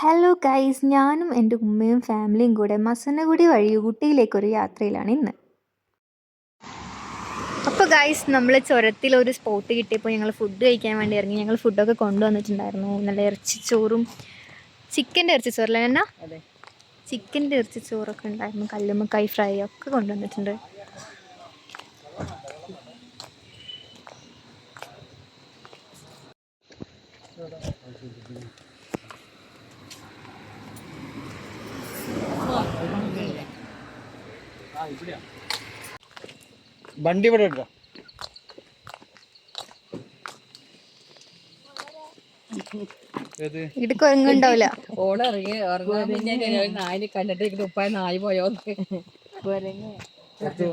Hello guys ഞാനും എന്റെ ഉമ്മയും ഫാമിലിയും കൂടെ മസനഗുഡി വഴി ഊട്ടിയിലേക്കൊരു യാത്രയിലാണ് ഇന്ന്. അപ്പോൾ ഗൈസ് നമ്മൾ ചുരത്തിൽ ഒരു സ്പോട്ട് കിട്ടിയപ്പോൾ ഞങ്ങൾ ഫുഡ് കഴിക്കാൻ വേണ്ടി ഇറങ്ങി. ഞങ്ങൾ ഫുഡൊക്കെ കൊണ്ടുവന്നിട്ടുണ്ടായിരുന്നു. നല്ല ഇറച്ചിച്ചോറും ചിക്കന്റെ ഇറച്ചിച്ചോറല്ലേ എന്നാ ചിക്കന്റെ ഇറച്ചിച്ചോറൊക്കെ ഉണ്ടായിരുന്നു. കല്ലുമ്മക്കായ് ഫ്രൈ ഒക്കെ കൊണ്ടുവന്നിട്ടുണ്ട്. വണ്ടി ഇവിടെ ഇട്ടോ ഏത്? ഇത് കുരങ്ങുണ്ടാവില്ല ഓടിറങ്ങി ഇറങ്ങാൻ പിന്നെ നായിനെ കണ്ടിട്ട് ഇങ്ങനെ ഉപ്പായ നായി പോയോ എത്തു?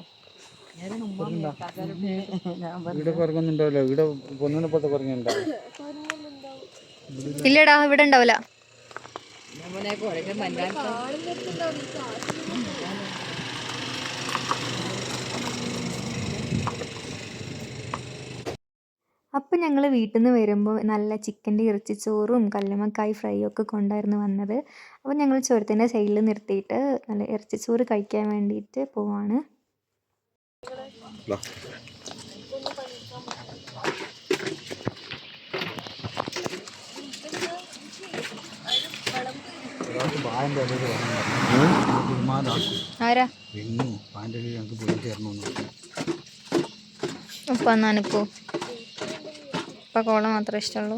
ഇവിടെ കുറങ്ങുന്നുണ്ടാവില്ല ഇവിടെ പൊന്നിനെ പോലത്തെ കുറങ്ങുണ്ടാവും ഇല്ലടാ ഇവിടെ ഉണ്ടാവില്ല. അപ്പം ഞങ്ങൾ വീട്ടിൽ നിന്ന് വരുമ്പോൾ നല്ല ചിക്കന്റെ ഇറച്ചിച്ചോറും കല്ലുമക്കായി ഫ്രൈ ഒക്കെ കൊണ്ടായിരുന്നു വന്നത്. അപ്പോൾ ഞങ്ങൾ ചുരത്തിന്റെ സൈഡിൽ നിർത്തിയിട്ട് നല്ല ഇറച്ചിച്ചോറ് കഴിക്കാൻ വേണ്ടിയിട്ട് പോവാണ്. ആരാ? പാന്റെ ഞങ്ങൾക്ക് പോയി ഉപ്പ നനക്കോ ഉപ്പ കോള മാത്രമേ ഇഷ്ടമുള്ളൂ.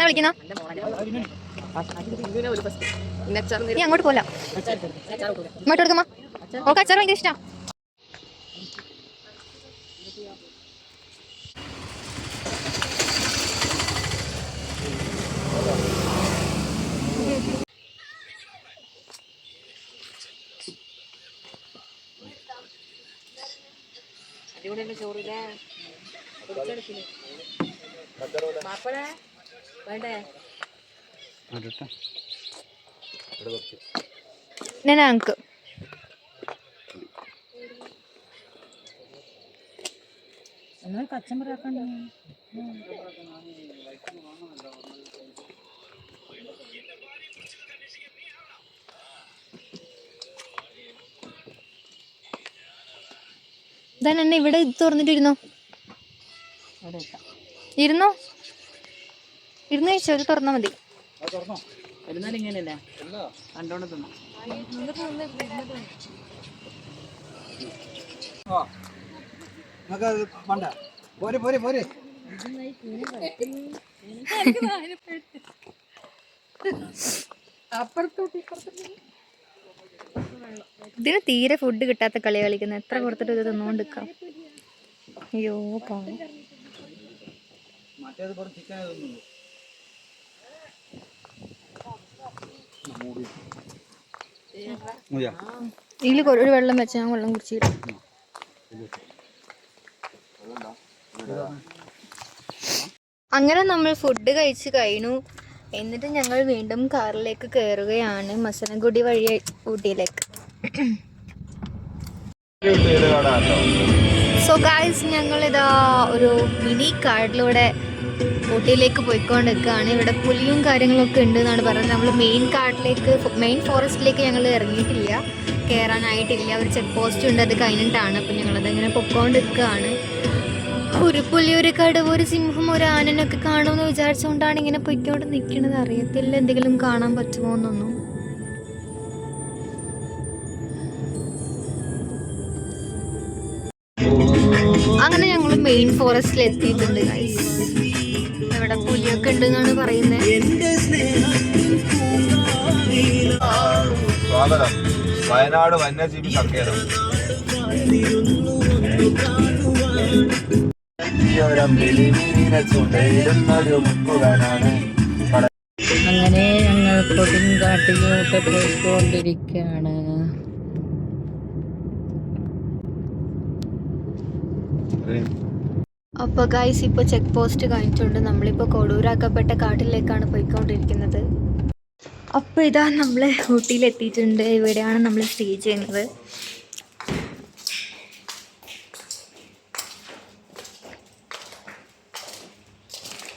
വിളിക്കുന്നോ? നീ അങ്ങോട്ട് പോല ഇങ്ങോട്ട് കൊടുക്കുമ്പോ ഓക്കെ അച്ചാർ ഭയങ്കര ഇഷ്ടമാണ് അടിപൊളിയല്ലേ ചോറില്ലേ വേണ്ടേ? ഞാൻ ഞങ്ങൾക്ക് എന്നാൽ കച്ചമ്പറ ഇതാ എന്നെ ഇവിടെ ഇത് തുറന്നിട്ടിരുന്നോ? ഇരുന്നോ? ഇരുന്ന് കഴിച്ചോ ഇത് തുറന്നാ മതി. അപ്പുറത്തോട്ട് ഇപ്പുറത്തോട്ട് ഇതിന് തീരെ ഫുഡ് കിട്ടാത്ത കളി കളിക്കുന്നത് എത്ര കൊടുത്തിട്ട് ഇത് തിന്നോണ്ടിരിക്കാം. അയ്യോ പാവം. ഇതിൽ ഒരു വെള്ളം വെച്ച ഞാൻ വെള്ളം കുടിച്ചിട്ട് അങ്ങനെ നമ്മൾ ഫുഡ് കഴിച്ച് കഴിഞ്ഞു. എന്നിട്ട് ഞങ്ങൾ വീണ്ടും കാറിലേക്ക് കയറുകയാണ് മസനഗുഡി വഴി ഊട്ടിയിലേക്ക്. സോ ഗായ്സ് ഇതാ ഒരു മിനി കാർഡിലൂടെ ഊട്ടിയിലേക്ക് പോയിക്കൊണ്ടിരിക്കുകയാണ്. ഇവിടെ പുലിയും കാര്യങ്ങളൊക്കെ ഉണ്ട് എന്നാണ് പറയുന്നത് നമ്മൾ മെയിൻ കാർഡിലേക്ക് മെയിൻ ഫോറസ്റ്റിലേക്ക് ഞങ്ങൾ ഇറങ്ങിയിട്ടില്ല. കയറാനായിട്ടില്ല ഒരു ചെക്ക് പോസ്റ്റ് ഉണ്ട്. അത് കഴിഞ്ഞിട്ടാണ്. അപ്പം ഞങ്ങളത് ഇങ്ങനെ പൊക്കോണ്ടിരിക്കുകയാണ്. ഒരു പുലി ഒരു കടുവ ഒരു സിംഹം ഒരു ആനനൊക്കെ കാണുമെന്ന് വിചാരിച്ചുകൊണ്ടാണ് ഇങ്ങനെ പൊയ്ക്കോട്ട് നിൽക്കുന്നത് അറിയത്തില്ല എന്തെങ്കിലും കാണാൻ പറ്റുമോ എന്നൊന്നും. അങ്ങനെ ഞങ്ങൾ മെയിൻ ഫോറസ്റ്റിൽ എത്തിയിട്ടുണ്ട് ഗൈസ് ഇവിടെ പുലിയൊക്കെ ഉണ്ട് എന്നാണ് പറയുന്നത് വയനാട് വന്യജീവി സങ്കേതം. ചുണ്ടയിടുന്നൊരു അങ്ങനെ ഞങ്ങൾ കൊടുങ്കാട്ടിലോട്ട് പോയിക്കൊണ്ടിരിക്കുകയാണ്. അപ്പോൾ ഗൈസ് ഇപ്പോൾ ചെക്ക് പോസ്റ്റ് കഴിഞ്ഞിട്ടുണ്ട് നമ്മളിപ്പോ കൊടൂരാക്കപ്പെട്ട കാട്ടിലേക്കാണ് പോയിക്കൊണ്ടിരിക്കുന്നത്. അപ്പോൾ ഇതാ നമ്മൾ ഊട്ടിയിൽ എത്തിയിട്ടുണ്ട് ഇവിടെയാണ് നമ്മൾ സ്റ്റേ ചെയ്യുന്നത്.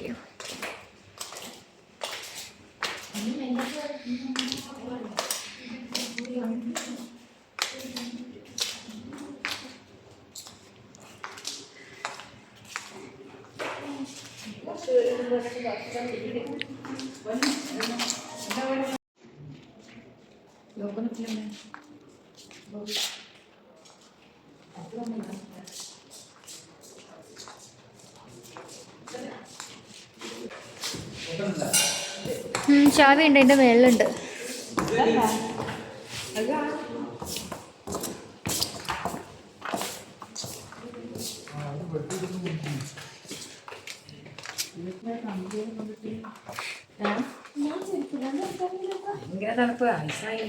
bakayım. Yok onu bilemem. ചാവി ഉണ്ട് എന്റെ മേളിലുണ്ട്. ഭയങ്കര തണുപ്പ് ഐസായി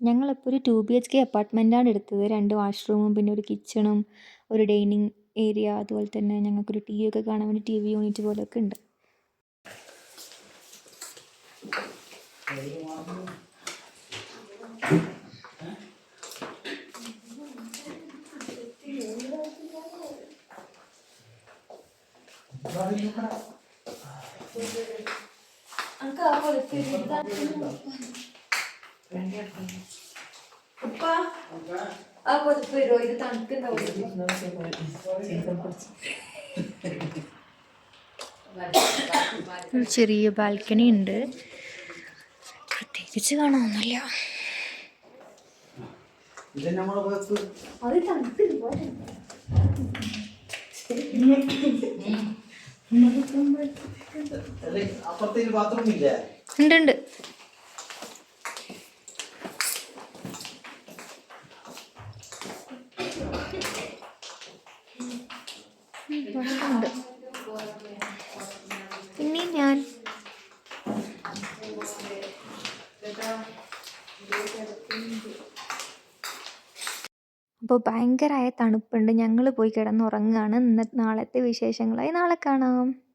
ഞങ്ങളിപ്പോൾ ഒരു ടു ബി എച്ച് കെ അപ്പാർട്ട്മെന്റാണ് എടുത്തത്. രണ്ട് വാഷ്റൂമും പിന്നെ ഒരു കിച്ചണും ഒരു ഡൈനിങ് ഏരിയ അതുപോലെ തന്നെ ഞങ്ങൾക്കൊരു ടി വി ഒക്കെ കാണാൻ വേണ്ടി ടി വി യൂണിറ്റ് പോലെയൊക്കെ ഉണ്ട്. ആ പുതപ്പ് വരുമോ ഇത് തണുക്കുണ്ടാവും. ഒരു ചെറിയ ബാൽക്കണി ഉണ്ട്. പ്രത്യേകിച്ച് കാണാമൊന്നുമില്ല അത് തണുക്കില്ല അപ്പുറത്തേക്ക് ബാത്റൂം ഇല്ലേ? ഉണ്ട് ഉണ്ട്. ഉണ്ട് പിന്നെ ഞാൻ അപ്പോൾ ഭയങ്കരമായ തണുപ്പുണ്ട്. ഞങ്ങൾ പോയി കിടന്നുറങ്ങുകയാണ് നാളത്തെ വിശേഷങ്ങളായി നാളെ കാണാം.